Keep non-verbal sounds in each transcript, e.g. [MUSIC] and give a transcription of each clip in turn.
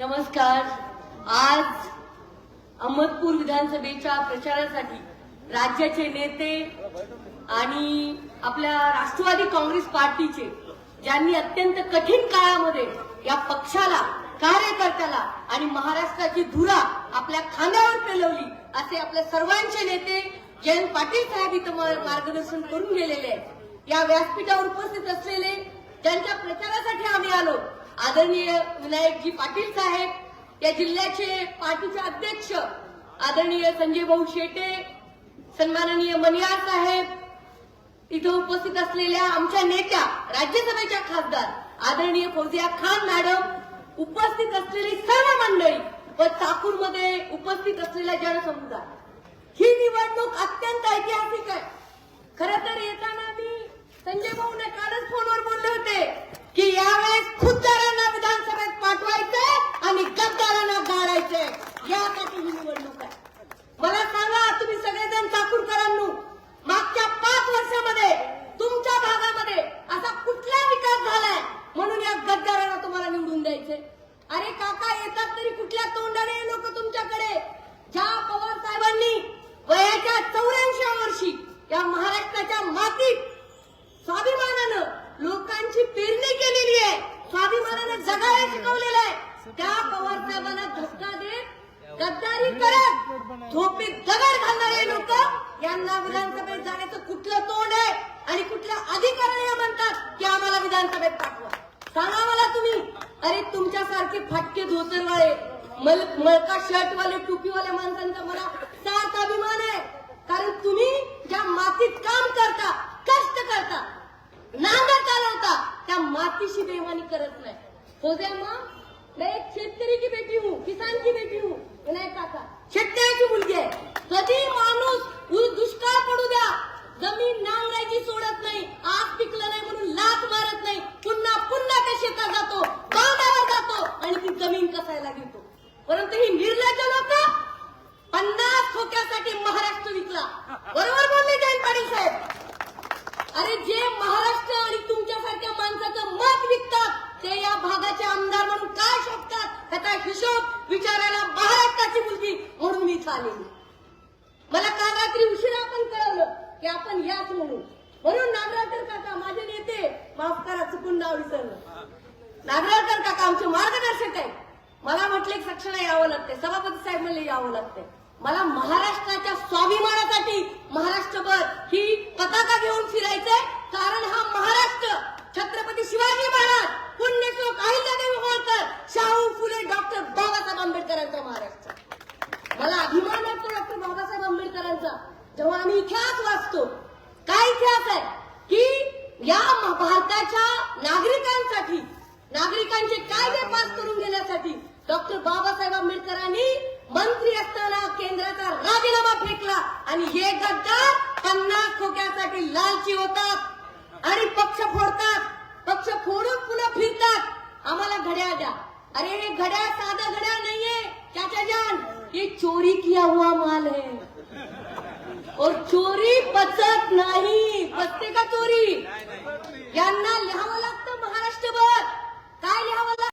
नमस्कार. आज अहमदपूर विधानसभेच्या प्रचारासाठी राज्याचे नेते आणि आपल्या राष्ट्रवादी काँग्रेस पार्टीचे ज्यांनी अत्यंत कठीण काळामध्ये या पक्षाला कार्यकर्त्याला आणि महाराष्ट्राची धुरा आपल्या खांद्यावर पेलवली असे आपल्या सर्वांचे नेते जयंत पाटील साहेब इथं मार्गदर्शन करून गेलेले आहेत. या व्यासपीठावर उपस्थित असलेले ज्यांच्या आदरणीय विनायकजी पाटील साहेब या जिल्ह्याचे पार्टीचे अध्यक्ष आदरणीय संजय भाऊ शेटे सन्माननीय मनियार साहेब इथं उपस्थित असलेल्या आमच्या नेत्या राज्यसभेच्या खासदार आदरणीय फौजिया खान मॅडम उपस्थित असलेली सर्व मंडळी व चाकूरमध्ये उपस्थित असलेला जनसमुदाय. ही निवडणूक अत्यंत ऐतिहासिक आहे. खर तर येताना मी संजय भाऊ कालच फोनवर बोलले होते की यावेळेस खुद्दारांना विधानसभेत पाठवायचंय आणि गद्दारांना गाडायचंय यासाठी ही निवडणूक आहे मला सांगा तुम्ही सगळेजण चाकूरकरांनो मागच्या पाच वर्षामध्ये तुमच्या भागामध्ये असा कुठला विकास झालाय म्हणून या गद्दारांना तुम्हाला निवडून द्यायचे अरे काका येतात तरी कुठल्या तोंडाने लोक तुमच्याकडे ज्या पवार साहेबांनी वयाच्या चौऱ्याऐंशी वर्षी या महाराष्ट्राच्या मातीत स्वाभिमानानं लोकांची पेरणी केलेली आहे. स्वाभिमानानं जगायला शिकवलेलं आहे. त्या पवार साहेबांना धक्का देत गद्दारी करत झोपीत दगड घालणारे लोक यांना विधानसभेत जाण्याचं कुठलं तोंड आहे आणि कुठल्या अधिकाऱ्याने म्हणतात की आम्हाला विधानसभेत पाठवा. सांगा मला तुम्ही अरे तुमच्यासारखे फाटके धोतरवाळे मल मलका शर्टवाले टोपीवाल्या माणसांचा मला सार्थ अभिमान आहे. कारण तुम्ही ज्या मातीत काम करता कष्ट करता नांगर चालवता त्या मातीशी बेमानी करत नाही. हो द्या मग. मैं एक शेतकरी की बेटी हूँ किसान की बेटी हूँ. विनायक काका. शेतकऱ्याची मुलगी आहे. कधी माणूस दुष्काळ पडू द्या. जमीन नांगरायची सोडत नाही. आज पिकलं नाही म्हणून लात मारत नाही. पुन्हा पुन्हा त्या शेतात जातो बांधावर जातो आणि ती जमीन कसायला घेतो. परंतु ही निर्लज्ज लोक पन्नास खोक्यासाठी महाराष्ट्र विकला. बरोबर बोलले जयंत पाटील साहेब. अरे जे महाराष्ट्र आणि तुमच्यासारख्या माणसाचं मत विकतात ते या भागाचे आमदार म्हणून काय शोधतात त्याचा हिशोब विचारायला महाराष्ट्राची मुलगी म्हणून मी आलेली. मला काल रात्री उशिरा पण कळवलं की आपण याच म्हणून. म्हणून नागराळकर काका माझे नेते माफ करा चुकून नाव विसरलं. नागराळकर काका आमचे मार्गदर्शक आहेत. मला म्हटले सक्षणा यावं लागते सभापती साहेब म्हणले यावं लागते मला महाराष्ट्राच्या स्वाभिमानासाठी महाराष्ट्रभर ही पताका घेऊन फिरायचंय. कारण हा महाराष्ट्र छत्रपती शिवाजी महाराज पुण्यश्लोक अहिल्यादेवी होळकर शाहू फुले डॉक्टर बाबासाहेब आंबेडकरांचा महाराष्ट्र. मला अभिमान वाटतो डॉक्टर बाबासाहेब आंबेडकरांचा. जेव्हा आम्ही इतिहास वाचतो काय इतिहास आहे? की या भारताच्या नागरिकांसाठी नागरिकांचे कायदे पास करून घेण्यासाठी डॉक्टर बाबासाहेब आंबेडकरांनी मंत्री असताना केंद्राचा राजीनामा फेकला आणि हे गद्दार पन्नास खोक्यासाठी लालची होतात आणि पक्ष फोडतात. पक्ष फोडून पुन्हा फिरतात. आम्हाला घड्याळ द्या. अरे हे घड्याळ साधा घड्याळ नाहीये. चाचा जान हे चोरी किया हुआ माल है. और चोरी पचत नाही. पचते का चोरी? यांना लिहावं लागतं महाराष्ट्रभर. काय लिहावं लागतं?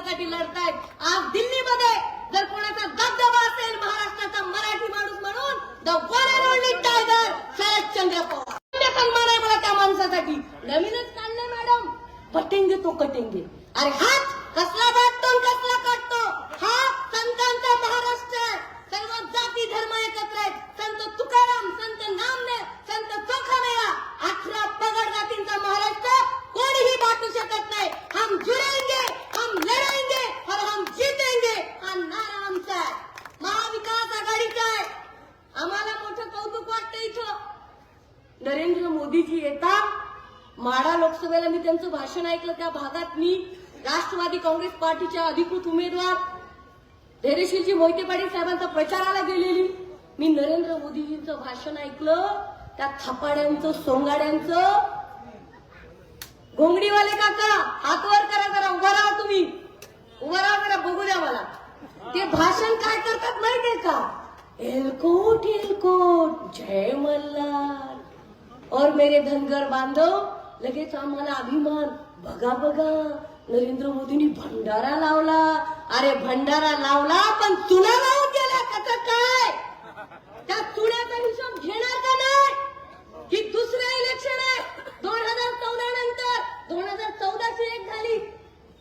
मराठी लढतायत. आज दिल्लीमध्ये जर कोणाचा दबदबा असेल महाराष्ट्राचा मराठी माणूस म्हणून the one and only tiger Sharadchandra Pawar. सन्मान आहे मला त्या माणसासाठी. नवीनच काढलं मॅडम. पटेंगे तो कटेंगे. अरे हात कसला काढतो हा संतांचा महाराष्ट्र आहे सर्व जाती धर्म एकत्र आहेत संत तुकाराम संत नामदेव संत चोखामेळा अठरा पगड जातींचा महाराष्ट्र कोणीही बाटू शकत नाही हम जुड़ेंगे हम लढेंगे और हम जीतेंगे हा नारा आमचा आहे महाविकास आघाडीचा आहे आम्हाला मोठं कौतुक वाटतं इथं नरेंद्र मोदीजी येतात. माडा लोकसभेला मी त्यांचं भाषण ऐकलं त्या भागात मी राष्ट्रवादी काँग्रेस पार्टीच्या अधिकृत उमेदवार धैर्यशीलजी मोहिते पाटील साहेबांचा प्रचाराला गेलेली. मी नरेंद्र मोदीजींचं भाषण ऐकलं त्या थापाड्यांचं सोंगाड्यांचं. घोंगडीवाले काका हात वर करा जरा उभा राहा तुम्ही. उभा राहा जरा बघू द्या मला. ते भाषण काय करतात माहितीये का? एलकोट एलकोट जय मल्हार. और मेरे धनगर बांधव लगेच आम्हाला अभिमान. बघा बघा नरेंद्र मोदींनी भंडारा लावला. अरे भंडारा लावला पण तुला लावून गेला कसं काय? त्या चुड्याचा हिशोब घेणार का नाही? ही दुसरं इलेक्शन आहे दोन हजार चौदा नंतर. दोन हजार चौदाची एक झाली.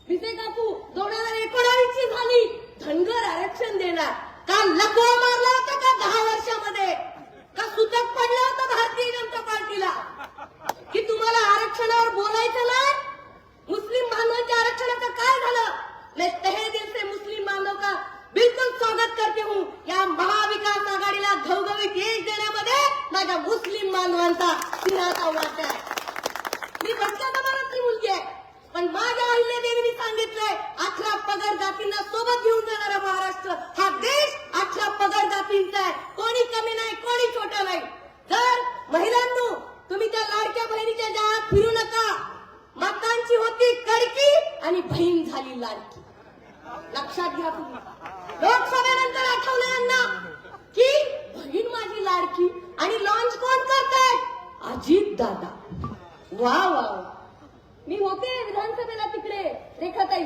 विजय कापू दोन हजार एकोणावीस ची झाली. धनगर आरक्षण देणार. का लकवा मारला होता का दहा वर्षामध्ये का सुतक पडला होता भारतीय जनता पार्टीला की तुम्हाला आरक्षणावर बोलायचं नाही मुस्लिम बांधवांच्या आरक्षणाचं काय झालं मैं तहे दिल से मुस्लिम बांधव का बिलकुल स्वागत करते हूँ या महाविकास आघाडीला घवघवीत यश देण्यामध्ये माझ्या मुस्लिम [LAUGHS] बांधवांचा सिंहाचा वाटा आहे मी भटक्या जमानातली मुलगी आहे पण माझ्या अहिल्या देवीने सांगितलंय अठरा पगड जातींना सोबत घेऊन जाणारा महाराष्ट्र हा देश अठरा पगड जातींचा आहे कोणी कमी नाही कोणी छोटा नाही जर महिलांनो तुम्ही त्या लाडक्या बहिणीच्या जाळ्यात फिरू नका मतांची होती कडकी आणि बहीण झाली लाडकी लक्षात घ्या तुम्ही लोकसभेनंतर आठवलं यांना की बहीण माझी लाडकी आणि लॉन्च कोण करताय अजित दादा वा वा मी होते विधानसभेला तिकडे रेखाताई.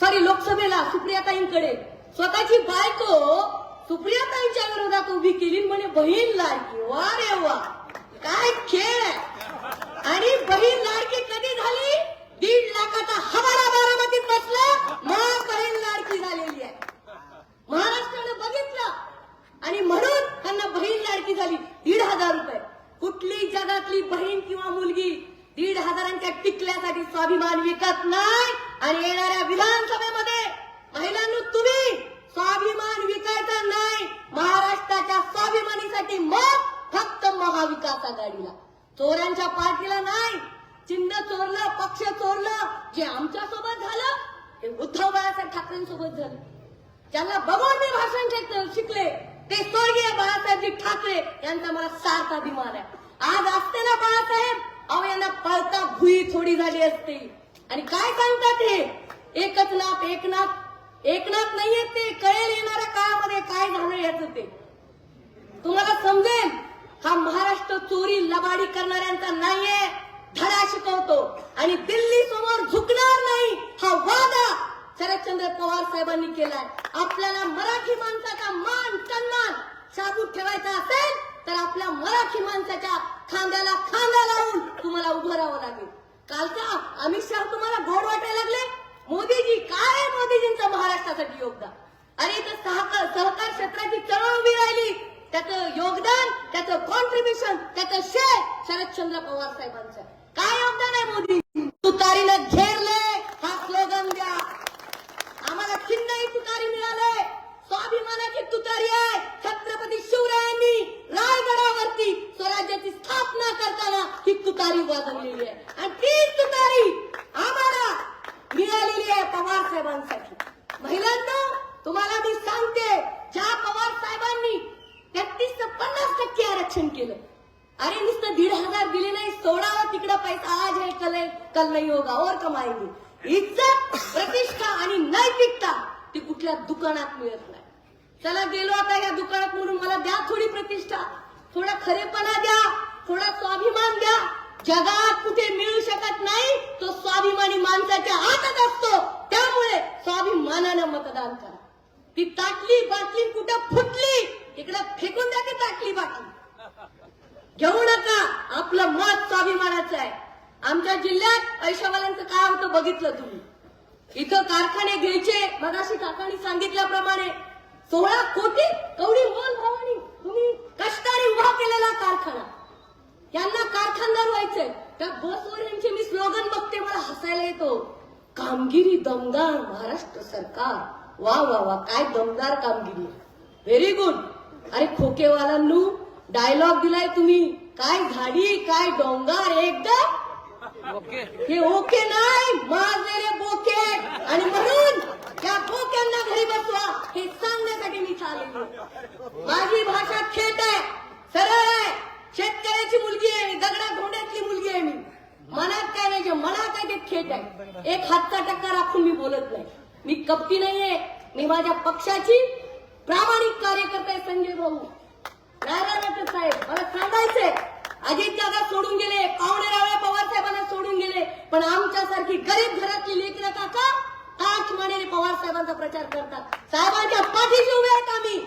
सॉरी लोकसभेला सुप्रियाताईंकडे. स्वतःची बायको सुप्रियाताईंच्या विरोधात उभी केली म्हणे बहीण लाडकी वा रे वा. काय खेळ आहे. आणि बहीण लाडकी कधी झाली? दीड लाखाचा हवाला बारामतीत बसला मग बहीण लाडकी झालेली आहे. महाराष्ट्रानं बघितलं. आणि म्हणून त्यांना बहीण लाडकी झाली दीड हजार रुपये. कुठली जगातली बहीण किंवा मुलगी दीड हजारांच्या टिकल्यासाठी स्वाभिमान विकत नाही आणि येणाऱ्या विधानसभेमध्ये महिलांना तुम्ही स्वाभिमान विकायचा नाही. महाराष्ट्राच्या स्वाभिमानीसाठी मग फक्त महाविकास आघाडीला. चोरांच्या पार्टीला नाही. चिन्ह चोरलं पक्ष चोरलं जे आमच्यासोबत झालं ते उद्धव बाळासाहेब ठाकरेंसोबत झालं. त्याला बघून मी भाषण बाळासाहेबजी ठाकरे यांचा मला सारखा अभिमान आहे. आज असते ना बाळासाहेब अहो यांना पळता भुई थोडी झाली असते. आणि काय सांगतात हे? एकच नाथ एकनाथ एकनाथ नाहीये ते. कळेल येणाऱ्या काळामध्ये काय झालं याच ते. तुम्हाला समजेल हा महाराष्ट्र चोरी लबाडी करणाऱ्यांचा नाहीये धडा शिकवतो. आणि दिल्ली समोर झुकणार नाही हा वादा शरदचंद्र पवार साहेबांनी केलाय. आपल्याला मराठी माणसाचा मान सन्मान साबूत ठेवायचा असेल तर आपल्या मराठी माणसाच्या खांद्याला खांदा लावून तुम्हाला उभं राहावं लागेल. कालचा अमित शाह तुम्हाला गोड वाटायला लागले? मोदीजी काय आहे मोदीजींचं महाराष्ट्रासाठी योगदान? अरे इथं सहकार सहकार क्षेत्राची चळवळ उभी राहिली. त्याचं योगदान त्याचं कॉन्ट्रीब्युशन त्याचं श्रेय शरदचंद्र पवार साहेबांचं. काय योगदान आहे मोदी तुतारीनं घेरले हा स्लोगन द्या. आम्हाला चिन्हही तुतारी मिळाले स्वाभिमानाची तुतारी आहे. रायगडावरती स्वराज्याची स्थापना करताना ही तुतारी वाजवलेली आहे. आणि तीच तुतारी आम्हाला मिळालेली आहे पवार साहेबांसाठी. महिलांना तुम्हाला मी सांगते ज्या पवार साहेबांनी तेहतीस ते पन्नास टक्के आरक्षण केलं. अरे नुसतं दीड हजार दिले नाही सोडावा तिकडं पैसा आज हे कल कल नाही होगा और कमाएंगे इज्जत प्रतिष्ठा आणि नैतिकता ती कुठल्या दुकानात मिळत नाही. चला गेलो आता या दुकानात म्हणून मला द्या थोडी प्रतिष्ठा. थोडा खरेपणा द्या थोडा स्वाभिमान द्या. जगात कुठे मिळू शकत नाही तो स्वाभिमानी माणसाच्या हातात असतो. त्यामुळे स्वाभिमानानं मतदान करा. ती ताटली बाटली कुठं फुटली तिकडं फेकून द्या ती ताटली बाटली. घेऊ नका आपलं मत स्वाभिमानाचं आहे. आमच्या जिल्ह्यात पैशावाल्यांचं काय होतं बघितलं तुम्ही. इथं कारखाने घ्यायचे मगाशी काकांनी सांगितल्याप्रमाणे सोळा कोटी कवडी मोल भावानी. तुम्ही कष्टाने उभा केलेला कारखाना. यांना कारखानदार व्हायचंय. त्या बसवर यांचे मी स्लोगन बघते मला हसायला येतो. कामगिरी दमदार महाराष्ट्र सरकार. वा वा वा काय दमदार कामगिरी. व्हेरी गुड अरे खोकेवालांनू डायलॉग दिलाय तुम्ही. काय झाडी काय डोंगर एकदम? हे ओके नाही. मारलेले बोके आणि म्हणून या भोक्यांना घरी बसवा हे सांगण्यासाठी मी चालू माझी भाषा खेट आहे सरळ आहे. शेतकऱ्याची मुलगी आहे मी दगडा घोड्यातली मुलगी आहे मी. मनात काय नाही जे मनात आहे ते खेट आहे. एक हातचा टक्का राखून मी बोलत नाही. मी कपकी नाहीये. मी माझ्या पक्षाची प्रामाणिक कार्यकर्ता संजय भाऊ. नारायण साहेब मला सांगायचंय अजित दादा सोडून गेले पाहुणे रावळे पवार साहेबांना सोडून गेले पण आमच्यासारखी गरीब घरातली लेकरं काका ताच मानेने पवार साहेबांचा प्रचार करतात. साहेबांच्या पाठीशी उभे आहेत आम्ही.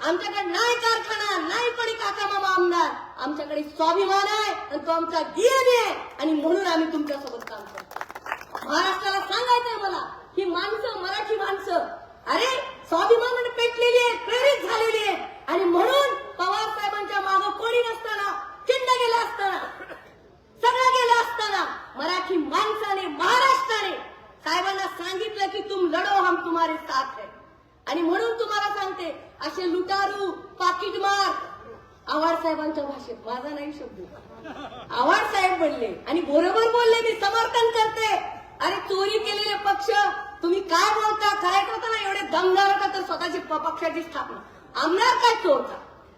आमच्याकडे नाही कारखाना नाही कोणी काका मामा आमदार. आमच्याकडे स्वाभिमान आहे आणि तो आमचा डीएनए आहे. आणि म्हणून आम्ही तुमच्यासोबत काम करतो. महाराष्ट्राला सांगायचंय मला ही माणसं मराठी माणसं. अरे स्वाभिमान पेटलेली आहेत प्रेरित झालेली आहेत आणि म्हणून पवार साहेबांच्या मागं कोणी नसताना चिंड गेला असताना सगळं गेलं असताना मराठी माणसाने महाराष्ट्राने साहेबांना सांगितलं की तुम लढो हम तुम्हारे साथ है आणि म्हणून तुम्हाला सांगते असे लुटारू पाकिटमार आव्हाड साहेबांच्या भाषेत माझा नाही शब्द पडले. आणि बरोबर बोलले मी समर्थन करते. अरे चोरी केलेले पक्ष तुम्ही काय बोलता काय करता ना एवढे दमदार होता तर स्वतःची प- पक्षाची स्थापना. आमदार काय चोरता?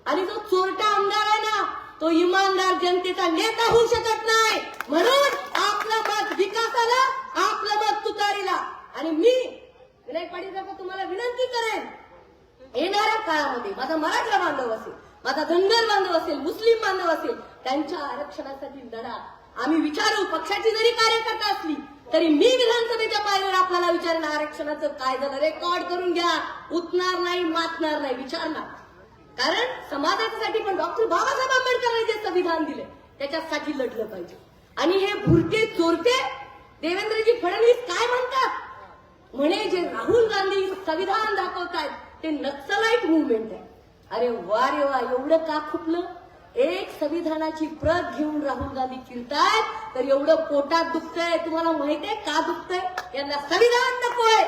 आणि जो चोरटा आमदार आहे ना तो इमानदार जनतेचा नेता होऊ शकत नाही. म्हणून आपलं मत विकासाला आपलं मत तुतारीला. आणि मी विनायक पाटील तुम्हाला विनंती करेन येणाऱ्या काळामध्ये माझा मराठा बांधव असेल माझा धनगर बांधव असेल मुस्लिम बांधव असेल त्यांच्या आरक्षणासाठी लढा. आम्ही विचारू पक्षाची जरी कार्यकर्ता असली तरी मी विधानसभेच्या पायऱ्यावर आपल्याला विचारेन आरक्षणाचं काय झालं रेकॉर्ड करून घ्या. उठणार नाही मातणार नाही विचारणार. कारण समाजासाठी पण डॉक्टर बाबासाहेब आंबेडकरांनी जे संविधान दिले त्याच्यासाठी लढलं पाहिजे. आणि हे भुरके चोरके देवेंद्रजी फडणवीस काय म्हणतात? म्हणे जे राहुल गांधी संविधान दाखवतायत ते नक्सलाइट मुवमेंट आहे. अरे वा रे वा एवढं का खुपलं? एक संविधानाची प्रत घेऊन राहुल गांधी फिरतायत तर एवढं पोटात दुखतंय. तुम्हाला माहितीये का दुखतंय? यांना संविधान नकोय.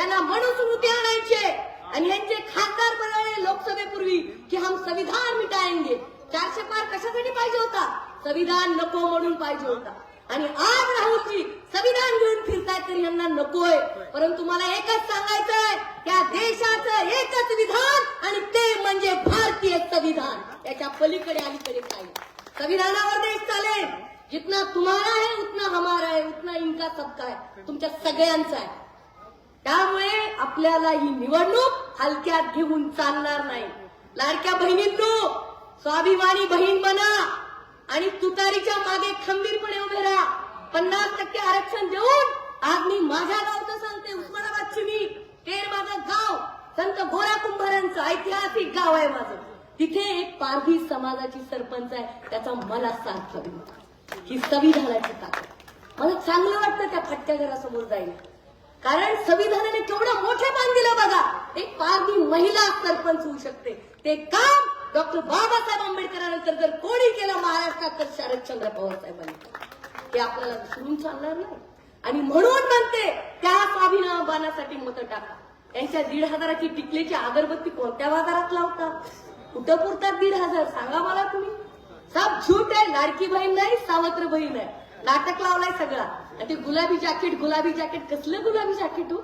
यांना मनुस्मृती आणायचे. आणि यांचे खासदार बनवले लोकसभेपूर्वी की हम संविधान मिटायंगे चारशे पार कशासाठी पाहिजे होता? संविधान नको म्हणून पाहिजे होता. आणि आज राहुलजी संविधान घेऊन फिरतायत तर यांना नकोय. परंतु मला एकच सांगायचं या देशाचं एकच विधान आणि ते म्हणजे भारतीय त्या पलीकडे अलीकडे काय संविधानावर देश चालेल. जितना तुम्हाला आहे उतना हमारा आहे उतना इनका सबका आहे तुमच्या सगळ्यांचा आहे. त्यामुळे आपल्याला ही निवडणूक हलक्यात घेऊन चालणार नाही. लाडक्या बहिणींनो स्वाभिमानी बहीण बना आणि तुतारीच्या मागे खंबीरपणे उभे राहा. पन्नास टक्के आरक्षण देऊन आज मी माझ्या गावचं सांगते उस्मानाबादची मी. तेर माझं गाव संत गोरा कुंभारांचं ऐतिहासिक गाव आहे माझं. तिथे एक पारधी समाजाची सरपंच आहे त्याचा मला साथ हवी ही संविधानाची ताकद. मला चांगलं वाटतं त्या फटक्या घरासमोर जाईल कारण संविधानाने केवढं मोठेपण दिलं बघा. एक पारधी महिला सरपंच होऊ शकते. ते काम डॉक्टर बाबासाहेब आंबेडकरानंतर जर कोणी केलं महाराष्ट्रात तर शरदचंद्र पवार साहेबांनी. ते हे आपल्याला विसरून चालणार नाही. आणि म्हणून म्हणते त्या स्वाभिमानासाठी मतं टाका. त्यांच्या दीड हजाराची टिकलेची अगरबत्ती कोणत्या बाजारात लावतात कुठं पुरतात दीड हजार सांगा मला तुम्ही. सब झूट आहे लाडकी बहीण नाही सावत्र बहीण आहे. नाटक लावलाय सगळा. आणि ते गुलाबी जॅकेट गुलाबी जॅकेट कसलं गुलाबी जॅकेट हो?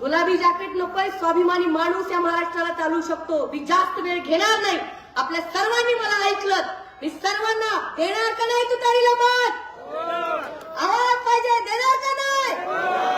गुलाबी जॅकेट नकोय स्वाभिमानी माणूस या महाराष्ट्राला चालू शकतो. मी जास्त वेळ घेणार नाही. आपल्या सर्वांनी मला ऐकलं. मी सर्वांना देणार का नाही तुतारीला मत? आवाज पाहिजे देणार का नाही?